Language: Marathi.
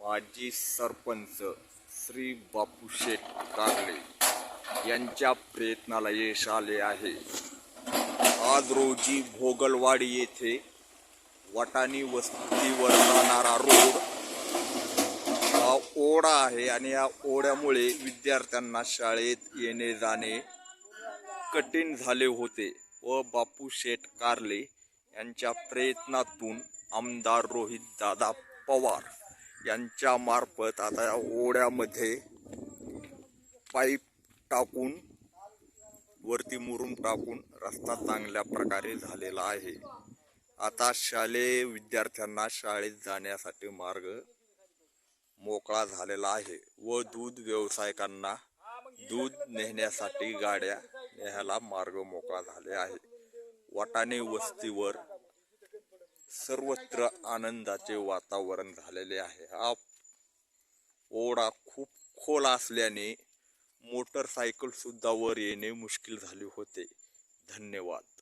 माजी सरपंच श्री बापूशेठ कारले यांच्या प्रयत्नाला यश आले आहे. आज रोजी भोगलवाडी येथे वाटाणी वस्तीवर जाणारा रोड हा ओढा आहे आणि या ओढ्यामुळे विद्यार्थ्यांना शाळेत येणे जाणे कठीण झाले होते व बापू शेठ कारले यांच्या प्रयत्नातून आमदार रोहित दादा पवार यांच्या मार्फत आता या ओढ्यामध्ये पाईप टाकून वरती मुरुम टाकून रस्ता चांगल्या प्रकारे झालेला आहे. आता शालेय विद्यार्थ्यांना शाळेत जाण्यासाठी मार्ग मोकळा झालेला आहे व दूध व्यावसायिकांना दूध नेण्यासाठी गाड्या न्यायला मार्ग मोकळा झाले आहे. वाटाणे वस्तीवर सर्वत्र आनंदाचे वातावरण झालेले आहे. हा ओढा खूप खोल असल्याने मोटरसायकल सुद्धा वर येणे मुश्किल झाले होते. धन्यवाद.